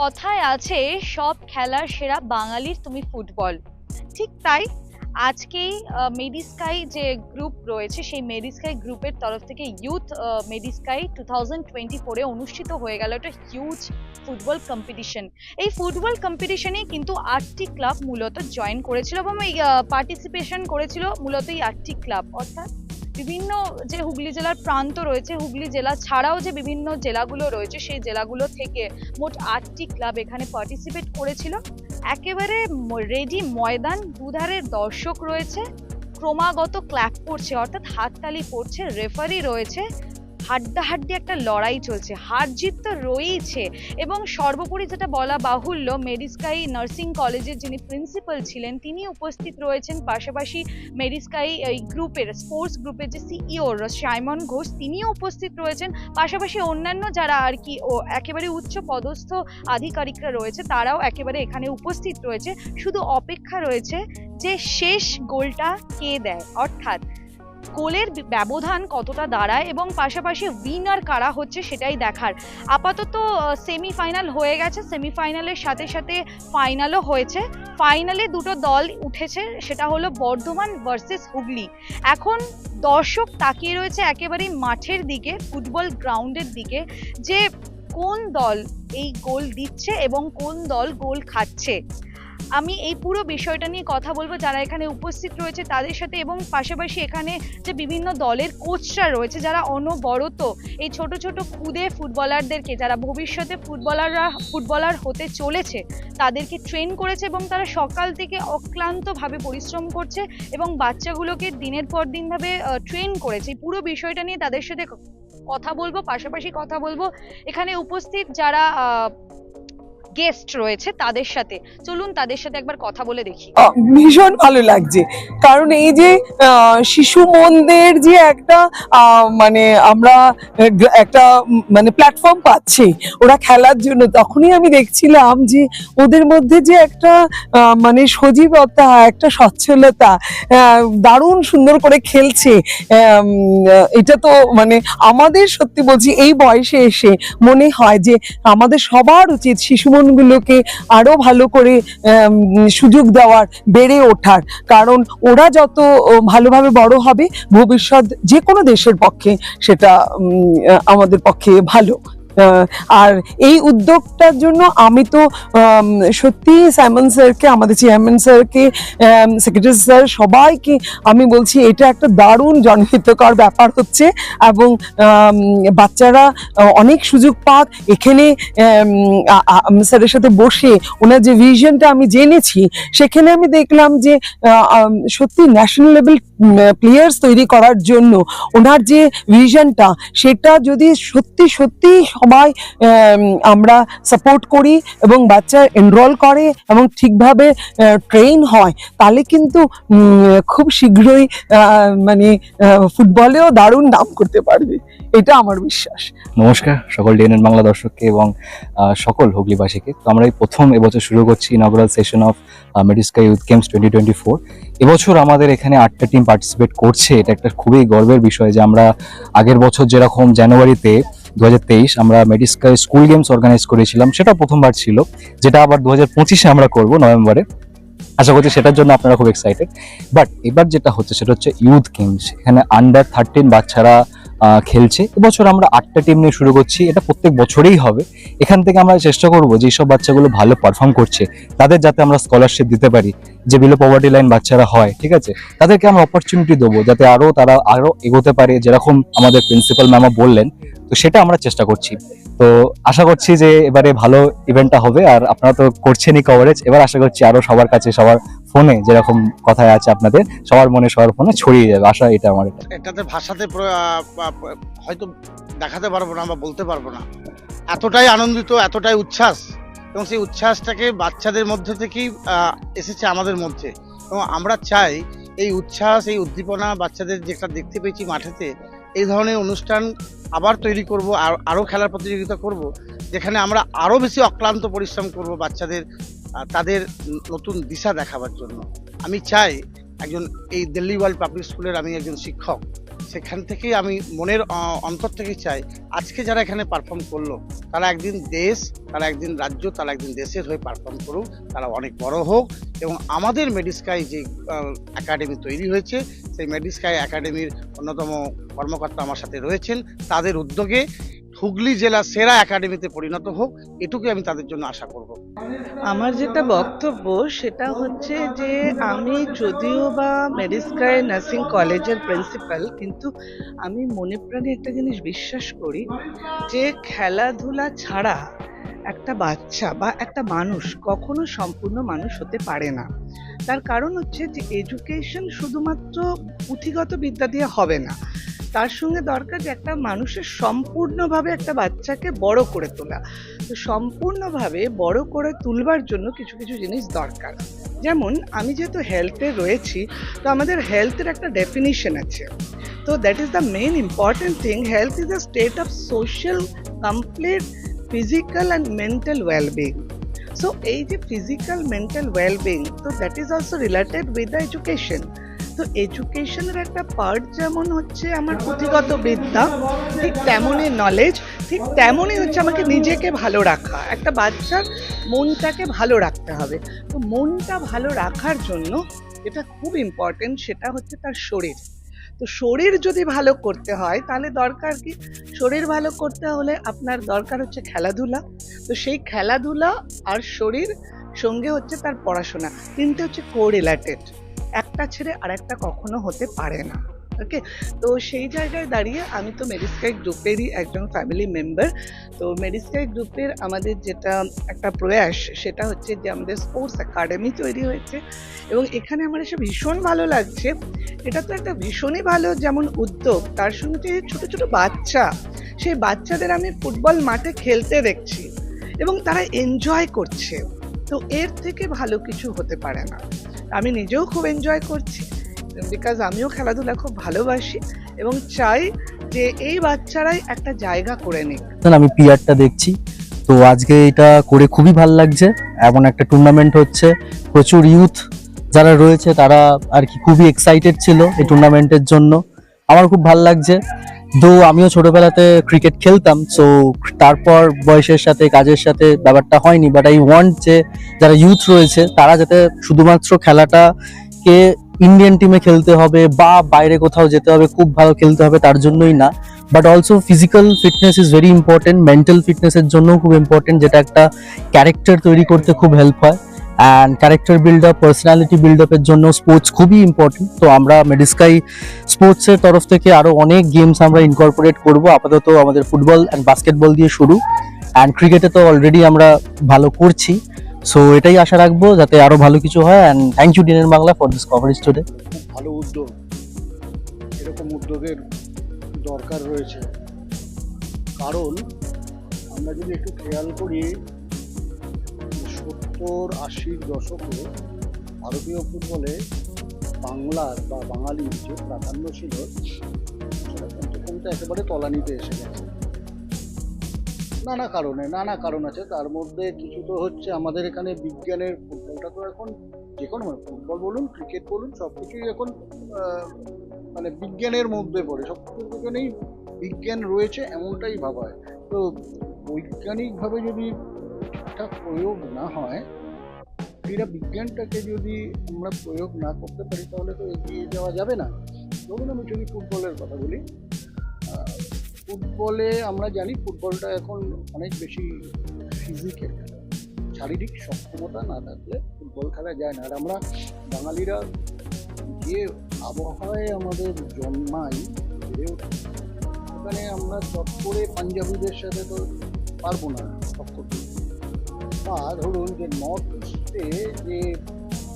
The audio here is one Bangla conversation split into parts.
কথায় আছে, সব খেলার সেরা বাঙালির তুমি ফুটবল। ঠিক তাই, আজকেই মেডিস্কাই যে গ্রুপ রয়েছে, সেই মেডিস্কাই গ্রুপের তরফ থেকে youth Medisky two thousand twenty ফোরে অনুষ্ঠিত হয়ে গেল একটা হিউজ ফুটবল কম্পিটিশন এই ফুটবল কম্পিটিশনে কিন্তু আটটি ক্লাব মূলত জয়েন করেছিল এবং এই পার্টিসিপেশন করেছিল মূলত এই আটটি ক্লাব অর্থাৎ বিভিন্ন যে হুগলি জেলার প্রান্ত রয়েছে, হুগলি জেলা ছাড়াও যে বিভিন্ন জেলাগুলো রয়েছে, সেই জেলাগুলো থেকে মোট আটটি ক্লাব এখানে পার্টিসিপেট করেছিল। একেবারে রেডি ময়দান, দুধারের দর্শক রয়েছে, ক্রমাগত ক্ল্যাপ করছে, অর্থাৎ হাততালি পড়ছে রেফারি রয়েছে। হাড্ডাহাড্ডি একটা লড়াই চলছে। হার জিত তো রয়েইছে। এবং সর্বোপরি যেটা বলা বাহুল্য মেডিস্কাই নার্সিং কলেজের যিনি প্রিন্সিপাল ছিলেন, তিনি উপস্থিত রয়েছেন। পাশাপাশি মেডিস্কাই এই গ্রুপের, স্পোর্টস গ্রুপের যে সিইও সাইমন ঘোষ, তিনিও উপস্থিত রয়েছেন। পাশাপাশি অন্যান্য যারা আর কি, ও একেবারে উচ্চ পদস্থ আধিকারিকরা রয়েছে, তারাও একেবারে এখানে উপস্থিত রয়েছে। শুধু অপেক্ষা রয়েছে যে শেষ গোলটা কে দেয়? অর্থাৎ গোলের ব্যবধান কতটা দাঁড়ায় এবং পাশাপাশি উইনার কারা হচ্ছে সেটাই দেখার। আপাতত সেমিফাইনাল হয়ে গেছে সেমিফাইনালের সাথে সাথে ফাইনালও হয়েছে। ফাইনালে দুটো দল উঠেছে, সেটা হলো বর্ধমান ভার্সেস হুগলি। এখন দর্শক তাকিয়ে রয়েছে একেবারেই মাঠের দিকে ফুটবল গ্রাউন্ডের দিকে, যে কোন দল এই গোল দিচ্ছে এবং কোন দল গোল খাচ্ছে। আমি এই পুরো বিষয়টা নিয়ে কথা বলব। যারা এখানে উপস্থিত রয়েছে তাদের সাথে এবং পাশাপাশি এখানে যে বিভিন্ন দলের কোচরা রয়েছে, যারা অনবরত এই ছোট ছোট খুদে ফুটবলারদেরকে, যারা ভবিষ্যতে ফুটবলাররা, ফুটবলার হতে চলেছে, তাদেরকে ট্রেন করেছে এবং তারা সকাল থেকে অক্লান্তভাবে পরিশ্রম করছে এবং বাচ্চাগুলোকে দিনের পর দিনভাবে ট্রেন করেছে। পুরো বিষয়টা নিয়ে তাদের সাথে কথা বলব, পাশাপাশি কথা বলব। এখানে উপস্থিত যারা গেস্ট রয়েছে তাদের সাথে। চলুন তাদের সাথে একবার কথা বলে দেখি। ভীষণ ভালো লাগছে। কারণ এই যে শিশু মনদের যে একটা মানে আমরা একটা মানে প্ল্যাটফর্ম পাচ্ছি, ওরা খেলার জন্য, তখনই আমি দেখছিলাম যে ওদের মধ্যে যে একটা মানে সজীবতা, একটা সচ্ছলতা দারুণ সুন্দর করে খেলছে। এটা তো মানে আমাদের সত্যি বলছি, এই বয়সে এসে মনে হয় যে আমাদের সবার উচিত শিশু মনগুলোকে আরও ভালো করে সুযোগ দেওয়ার, বেড়ে ওঠার। কারণ ওরা যত ভালোভাবে বড় হবে, ভবিষ্যৎ যে কোনো দেশের পক্ষে সেটা আমাদের পক্ষে ভালো। আর এই উদ্যোগটার জন্য আমি তো সত্যি সাইমন স্যারকে, আমাদের চেয়ারম্যান স্যারকে সেক্রেটারি স্যার সবাইকে আমি বলছি, এটা একটা দারুণ জনহিতকর ব্যাপার হচ্ছে এবং বাচ্চারা অনেক সুযোগ পাক। এখানে স্যারের সাথে বসে ওনার যে ভিশনটা আমি জেনেছি, সেখানে আমি দেখলাম যে সত্যি ন্যাশনাল লেভেল প্লেয়ার্স তৈরি করার জন্য ওনার যে ভিশনটা সেটা যদি সত্যি সত্যি সবাই আমরা সাপোর্ট করি এবং বাচ্চা এনরোল করে এবং ঠিকভাবে ট্রেন হয়। তাহলে কিন্তু খুব শীঘ্রই মানে ফুটবলেও দারুণ নাম করতে পারবে। এটা আমার বিশ্বাস। নমস্কার, সকল ডিএনএন বাংলা দর্শককে এবং সকল হুগলিবাসীকে। তো আমরা এই প্রথম এবছর শুরু করছি inaugural session of Medisky youth games twenty twenty four এবছর আমাদের এখানে আটটা টিম পার্টিসিপেট করছে। এটা একটা খুবই গর্বের বিষয় যে আমরা আগের বছর যেরকম জানুয়ারিতে দু আমরা মেডিস্কাই স্কুল গেমস অর্গানাইজ করেছিলাম। সেটা প্রথমবার ছিল। যেটা আবার দু হাজার আমরা করব নভেম্বরে। আশা করছি সেটার জন্য আপনারা খুব এক্সাইটেড বাট এবার যেটা হচ্ছে, সেটা হচ্ছে ইউথ গেমস এখানে আন্ডার থার্টিন বাচ্চারা খেলছে। এবছর আমরা আটটা টিম নিয়ে শুরু করছি। এটা প্রত্যেক বছরেই হবে। এখান থেকে আমরা চেষ্টা করব যে সব বাচ্চাগুলো ভালো পারফর্ম করছে, তাদের যাতে আমরা স্কলারশিপ দিতে পারি, যে বিলো পভার্টি লাইন বাচ্চারা হয়, ঠিক আছে? তাদেরকে আমরা অপরচুনিটি দেবো, যাতে আরও তারা আরও এগোতে পারে, যেরকম আমাদের প্রিন্সিপাল ম্যামও বললেন। তো সেটা আমরা চেষ্টা করছি। তো আশা করছি যে এবারে ভালো ইভেন্টটা হবে। আর আপনারা তো করছেনই কভারেজ এবার আশা করছি আরও সবার কাছে সবার ফোনে যেরকম কথায় আছে আপনাদের, সবার মনে সবার ফোনে ছড়িয়ে যাবে। আশা এটা আমার এটা। এটাতে ভাষাতে হয়তো দেখাতে পারব না বা বলতে পারব না। এতটাই আনন্দিত, এতটাই উচ্ছ্বাস, এবং সেই উচ্ছ্বাসটাকে বাচ্চাদের মধ্যে থেকেই এসেছে আমাদের মধ্যে। এবং আমরা চাই এই উচ্ছ্বাস, এই উদ্দীপনা বাচ্চাদের যেটা দেখতে পেয়েছি মাঠেতে, এই ধরনের অনুষ্ঠান আবার তৈরি করব, আর আরও খেলার প্রতিযোগিতা করব, যেখানে আমরা আরও বেশি অক্লান্ত পরিশ্রম করব বাচ্চাদের তাদের নতুন দিশা দেখাবার জন্য। আমি চাই একজন এই দিল্লি ওয়ার্ল্ড পাবলিক স্কুলের আমি একজন শিক্ষক। সেখান থেকেই আমি মনের অন্তর থেকে চাই, আজকে যারা এখানে পারফর্ম করল, তারা একদিন দেশ, তারা একদিন রাজ্য, তারা একদিন দেশের হয়ে পারফর্ম করুক, তারা অনেক বড় হোক এবং আমাদের মেডিস্কাই যে একাডেমি তৈরি হয়েছে, সেই মেডিস্কাই একাডেমির অন্যতম কর্মকর্তা আমার সাথে রয়েছেন। তাদের উদ্যোগে হুগলি জেলা সেরা একাডেমিতে পরিণত হোক এটুকু আমি তাদের জন্য আশা করব। আমার যেটা বক্তব্য, সেটা হচ্ছে যে আমি যদিও বা মেডিস্কাই নার্সিং কলেজের প্রিন্সিপাল কিন্তু আমি মনে প্রাণে একটা জিনিস বিশ্বাস করি, যে খেলাধুলা ছাড়া একটা বাচ্চা বা একটা মানুষ কখনো সম্পূর্ণ মানুষ হতে পারে না। তার কারণ হচ্ছে যে এডুকেশন শুধুমাত্র পুঁথিগত বিদ্যা দিয়ে হবে না। তার সঙ্গে দরকার যে একটা মানুষের সম্পূর্ণভাবে একটা বাচ্চাকে বড় করে তোলা। তো সম্পূর্ণভাবে বড় করে তুলবার জন্য কিছু কিছু জিনিস দরকার। যেমন, আমি যেহেতু হেলথে রয়েছি, তো আমাদের হেলথের একটা ডেফিনিশন আছে। তো that is the main important thing health is a state of social complete physical and mental wellbeing so এই যে ফিজিক্যাল মেন্টাল ওয়েলবিং তো that is also related with the education তো এডুকেশনের একটা পার্ট যেমন হচ্ছে আমার পুঁথিগত বিদ্যা, ঠিক তেমনই নলেজ ঠিক তেমনই হচ্ছে আমাকে নিজেকে ভালো রাখা। একটা বাচ্চার মনটাকে ভালো রাখতে হবে। তো মনটা ভালো রাখার জন্য এটা খুব ইম্পর্টেন্ট সেটা হচ্ছে তার শরীর। তো শরীর যদি ভালো করতে হয়, তাহলে দরকার কি? শরীর ভালো করতে হলে আপনার দরকার হচ্ছে খেলাধুলা। তো সেই খেলাধুলা আর শরীর সঙ্গে হচ্ছে তার পড়াশোনা। তিনটে হচ্ছে কো রিলেটেড একটা ছেড়ে আরেকটা কখনো হতে পারে না। ওকে তো সেই জায়গায় দাঁড়িয়ে আমি তো মেডিস্কাই গ্রুপেরই একজন ফ্যামিলি মেম্বার তো মেডিস্কাই গ্রুপের আমাদের যেটা একটা প্রয়াস, সেটা হচ্ছে যে আমাদের স্পোর্টস একাডেমি তৈরি হয়েছে। এবং এখানে আমার এসে ভীষণ ভালো লাগছে। এটা তো একটা ভীষণই ভালো যেমন উদ্যোগ, তার সঙ্গে যে ছোট ছোট বাচ্চা, সেই বাচ্চাদের আমি ফুটবল মাঠে খেলতে দেখছি। এবং তারা এনজয় করছে। তো এর থেকে ভালো কিছু হতে পারে না। আমি নিজেও খুব এনজয় করছি বিকজ আমিও খেলাধুলা খুব ভালোবাসি এবং চাই যে এই বাচ্চারাই একটা জায়গা করে নিক। আমি পিয়ারটা দেখছি, তো আজকে এটা করে খুবই ভালো লাগছে, এমন একটা টুর্নামেন্ট হচ্ছে, প্রচুর ইউথ যারা রয়েছে তারা আর কি খুবই এক্সাইটেড ছিল এই টুর্নামেন্টের জন্য। আমার খুব ভালো লাগছে দো, আমিও ছোটবেলাতে ক্রিকেট খেলতাম সো তারপর বয়সের সাথে, কাজের সাথে ব্যাপারটা হয়নি বাট আই ওয়ান্ট যে যারা ইউথ রয়েছে, তারা যাতে শুধুমাত্র খেলাটাকে ইন্ডিয়ান টিমে খেলতে হবে বা বাইরে কোথাও যেতে হবে, খুব ভালো খেলতে হবে, তার জন্যই না। But also physical fitness is very important mental ফিটনেসের জন্যও খুব ইম্পর্টেন্ট যেটা একটা ক্যারেক্টার তৈরি করতে খুব হেল্প হয়। And character build up personality build আপের জন্য স্পোর্টস খুবই ইম্পর্টেন্ট তো আমরা মেডিস্কাই স্পোর্টসের তরফ থেকে আরও অনেক গেমস আমরা ইনকর্পোরেট করব। আপাতত আমাদের ফুটবল অ্যান্ড বাস্কেটবল দিয়ে শুরু। অ্যান্ড ক্রিকেটে তো অলরেডি আমরা ভালো করছি। সো এটাই আশা রাখব যাতে আরও ভালো কিছু হয়। And thank you ডিনের Bangla for this coverage today ভালো উদ্যোগ। এরকম উদ্যোগের দরকার রয়েছে। কারণ আমরা যদি একটু খেয়াল করি সত্তর আশির দশকে ভারতীয় ফুটবলে বাংলার বা বাঙালির যে প্রাধান্য ছিল, সেটা কমতে কমতে একেবারে তলানিতে এসে গেছে। নানা কারণে, নানা কারণ আছে। তার মধ্যে কিছু তো হচ্ছে আমাদের এখানে বিজ্ঞানের ফুটবলটা তো এখন যে কোনো মানে ফুটবল বলুন, ক্রিকেট বলুন, সব কিছুই এখন মানে বিজ্ঞানের মধ্যে পড়ে। সব কিছুখানেই বিজ্ঞান রয়েছে এমনটাই ভাবা হয়। তো বৈজ্ঞানিকভাবে যদি ঠিকঠাক প্রয়োগ না হয়, ক্রীড়া বিজ্ঞানটাকে যদি আমরা প্রয়োগ না করতে পারি, তাহলে তো এগিয়ে যাওয়া যাবে না ধরুন আমি যদি ফুটবলের কথা বলি ফুটবলে আমরা জানি ফুটবলটা এখন অনেক বেশি ফিজিক্যাল শারীরিক সক্ষমতা না থাকলে ফুটবল খেলা যায় না আর আমরা বাঙালিরা যে আবহাওয়ায় আমাদের জন্মাই বেড়ে ওঠে ওখানে আমরা চট করে পাঞ্জাবিদের সাথে তো পারব না টক্কর। বা ধরুন যে নর্থ ইস্টে যে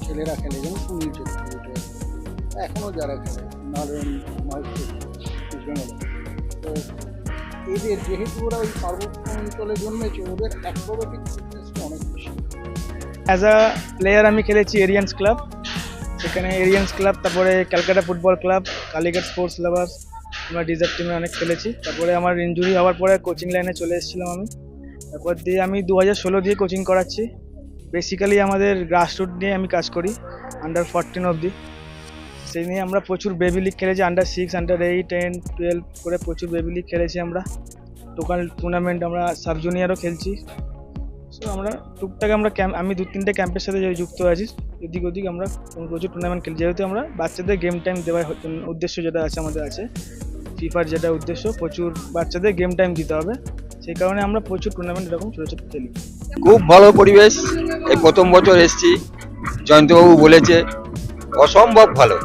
ছেলেরা খেলে, যেমন সুনীল ছেত্রী এখনও যারা খেলে, নারায়ণ বেঙ্গল তো এদের যেহেতু ওরা ওই পার্বত্য অঞ্চলে জন্মেছে, ওদের অ্যাক্রোবেটিক ফিটনেসটা অনেক বেশি। অ্যাজ আ প্লেয়ার আমি খেলেছি এরিয়ান্স ক্লাব সেখানে এরিয়ান্স ক্লাব তারপরে Calcutta football club Kalighat sports lovers আমরা ডিজার্ট টিমে অনেক খেলেছি। তারপরে আমার ইঞ্জুরি হওয়ার পরে কোচিং লাইনে চলে এসেছিলাম আমি। তারপর দিয়ে আমি দু হাজার ষোলো দিয়ে কোচিং করাচ্ছি। বেসিক্যালি আমাদের গ্রাসরুট নিয়ে আমি কাজ করি আন্ডার ফরটিন অবধি। সেই নিয়ে আমরা প্রচুর বেবি লিগ খেলেছি under six under eight ten twelve করে প্রচুর বেবি লিগ খেলেছি আমরা। লোকাল টুর্নামেন্ট আমরা সাব জুনিয়রও খেলছি। সো আমরা টুকটাক আমরা ক্যাম্প আমি দু তিনটে ক্যাম্পের সাথে যুক্ত আছি, এদিক ওদিক আমরা প্রচুর টুর্নামেন্ট খেলি। যেহেতু আমরা বাচ্চাদের গেম টাইম দেওয়ার উদ্দেশ্য যেটা আছে আমাদের আছে। ফিফার যেটা উদ্দেশ্য, প্রচুর বাচ্চাদের গেম টাইম দিতে হবে। সেই কারণে আমরা প্রচুর টুর্নামেন্ট এরকম ছোটো ছোটো খেলি। খুব ভালো পরিবেশ। এই প্রথম বছর এসছি। জয়ন্তবাবু বলেছে অসম্ভব ভালো।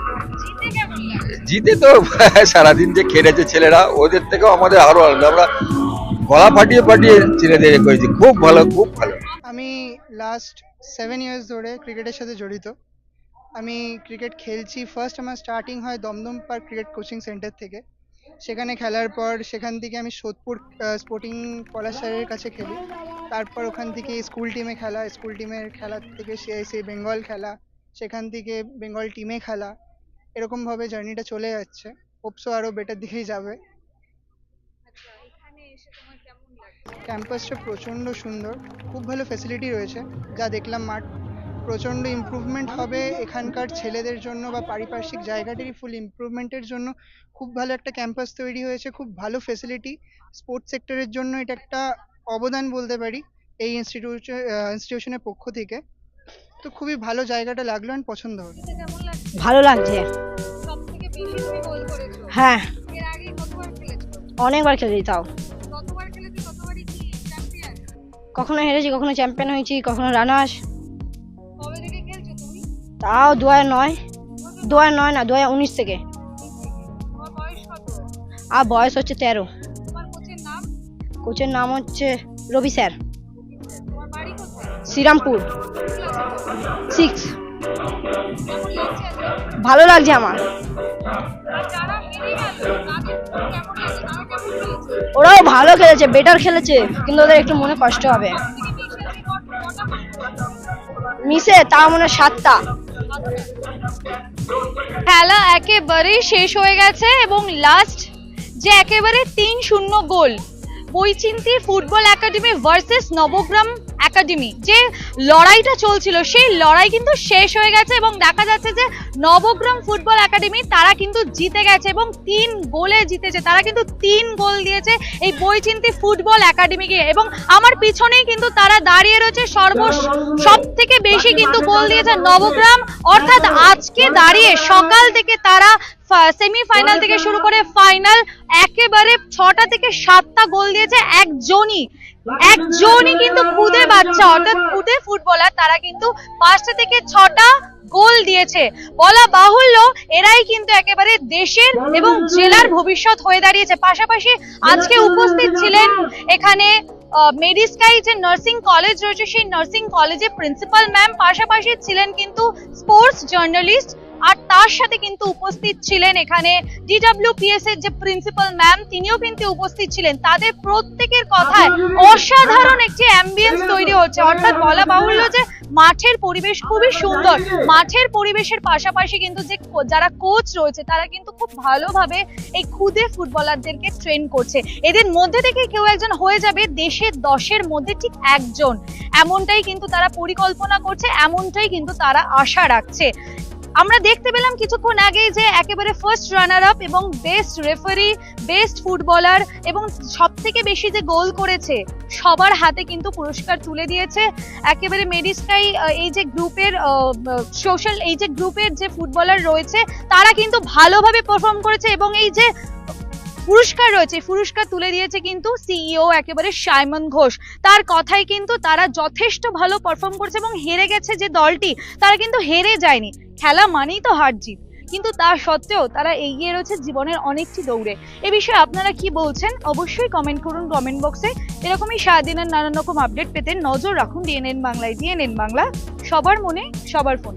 জিতে তো সারাদিন যে খেলেছে ছেলেরা ওদের থেকেও আমাদের আরও আলাদা। আমরা গলা ফাটিয়ে ফাটিয়ে ছেলেদের করেছি। খুব ভালো খুব ভালো। আমি লাস্ট সেভেন ইয়ার্স ধরে ক্রিকেটের সাথে জড়িত। আমি ক্রিকেট খেলছি। ফার্স্ট আমার স্টার্টিং হয় Dumdum park cricket coaching centre থেকে। সেখানে খেলার পর সেখান থেকে আমি সোদপুর স্পোর্টিং পলাশ স্যারের কাছে খেলি। তারপর ওখান থেকে স্কুল টিমে খেলা স্কুল টিমের খেলা থেকে সিআইসি বেঙ্গল খেলা, সেখান থেকে বেঙ্গল টিমে খেলা। এরকমভাবে জার্নিটা চলে যাচ্ছে। হোপসো আরও বেটার দিকেই যাবে। ক্যাম্পাসটা প্রচণ্ড সুন্দর। খুব ভালো ফেসিলিটি রয়েছে। যা দেখলাম মাঠ প্রচণ্ড ইমপ্রুভমেন্ট হবে এখানকার ছেলেদের জন্য বা পারিপার্শ্বিক জায়গাটির ফুল ইমপ্রুভমেন্টের জন্য। খুব ভালো একটা ক্যাম্পাস তৈরি হয়েছে খুব ভালো ফেসিলিটি স্পোর্টস সেক্টরের জন্য এটা একটা অবদান বলতে পারি এই ইনস্টিটিউশন ইনস্টিটিউশনের পক্ষ থেকে। তো খুবই ভালো জায়গাটা লাগল অ্যান্ড পছন্দ হলো। ভালো লাগছে। হ্যাঁ। অনেকবার খেলেছি তাও। কখনো হেরেছি কখনো চ্যাম্পিয়ন হয়েছি কখনো রানার্স তাও দু হাজার নয় দু হাজার নয় না দু হাজার উনিশ থেকে। আর বয়স হচ্ছে তেরো। কোচের নাম হচ্ছে রবি স্যার। শ্রীরামপুর। সিক্স ভালো লাগছে আমার। ওরাও ভালো খেলেছে বেটার খেলেছে, কিন্তু ওদের একটু মনে কষ্ট হবে। মিসে তা মনে হয় সাতটা। খেলা একেবারে শেষ হয়ে গেছে এবং লাস্ট যে একেবারে তিন শূন্য গোল, বৈচিন্তি football academy versus Nabagram academy. যে লড়াইটা চলছিল, সেই লড়াই কিন্তু শেষ হয়ে গেছে এবং দেখা যাচ্ছে যে নবগ্রাম ফুটবল একাডেমি, তারা কিন্তু জিতে গেছে এবং তিন গোলে জিতেছে। তারা কিন্তু তিন গোল দিয়েছে এই বইচিন্তি ফুটবল একাডেমিকে এবং আমার পিছনেই কিন্তু তারা দাঁড়িয়ে রয়েছে সর্ব সব থেকে বেশি কিন্তু গোল দিয়েছে নবগ্রাম। অর্থাৎ আজকে দাঁড়িয়ে সকাল থেকে তারা সেমিফাইনাল থেকে শুরু করে ফাইনাল একেবারে ছটা থেকে সাতটা গোল দিয়েছে একজনই। একজনই কিন্তু খুদে বাচ্চা, অর্থাৎ খুদে ফুটবলার, তারা কিন্তু পাঁচটা থেকে ছটা গোল দিয়েছে। বলা বাহুল্য, এরাই কিন্তু একেবারে দেশের এবং জেলার ভবিষ্যৎ হয়ে দাঁড়িয়েছে। পাশাপাশি আজকে উপস্থিত ছিলেন এখানে মেডিস্কাই যে নার্সিং কলেজ রয়েছে, সেই নার্সিং কলেজে প্রিন্সিপাল ম্যাম। পাশাপাশি ছিলেন কিন্তু স্পোর্টস জার্নালিস্ট আর তার সাথে কিন্তু উপস্থিত ছিলেন এখানে ডিডব্লিউপিএস এর যে প্রিন্সিপাল ম্যাম তিনিও কিন্তু উপস্থিত ছিলেন। তাদের প্রত্যেকের কথায় অসাধারণ একটি অ্যাম্বিয়েন্স তৈরি হচ্ছে। অর্থাৎ বলা বাহুল্য যে মাঠের পরিবেশ খুবই সুন্দর। মাঠের পরিবেশের পাশাপাশি কিন্তু যে যারা কোচ রয়েছে, তারা কিন্তু খুব ভালোভাবে এই খুদে ফুটবলারদেরকে ট্রেন করছে। এদের মধ্যে থেকে কেউ একজন হয়ে যাবে, দেশের দশের মধ্যে ঠিক একজন। এমনটাই কিন্তু তারা পরিকল্পনা করছে, এমনটাই কিন্তু তারা আশা রাখছে। আমরা দেখতে পেলাম কিছুক্ষণ আগে যে একেবারে ফার্স্ট রানার আপ এবং বেস্ট রেফারি বেস্ট ফুটবলার এবং সব থেকে বেশি যে গোল করেছে, সবার হাতে কিন্তু পুরস্কার তুলে দিয়েছে। একেবারে মেডিস্কাই এই যে গ্রুপের সোশ্যাল এই যে গ্রুপের যে ফুটবলার রয়েছে, তারা কিন্তু ভালোভাবে পারফর্ম করেছে এবং এই যে পুরস্কার রয়েছে পুরস্কার তুলে দিয়েছে কিন্তু সিইও একেবারে সাইমন ঘোষ। তার কথাই কিন্তু তারা যথেষ্ট ভালো পারফর্ম করেছে এবং হেরে গেছে যে দলটি, তারা কিন্তু হেরে যায়নি। খেলা মানেই তো হার জিত। কিন্তু তা সত্ত্বেও তারা এগিয়ে রয়েছে জীবনের অনেকটি দৌড়ে। এ বিষয়ে আপনারা কি বলছেন? অবশ্যই কমেন্ট করুন কমেন্ট বক্সে এরকমই সারাদিনের নানান রকম আপডেট পেতে নজর রাখুন ডিএনএন বাংলায়। ডিএনএন বাংলা, সবার মনে, সবার ফোন।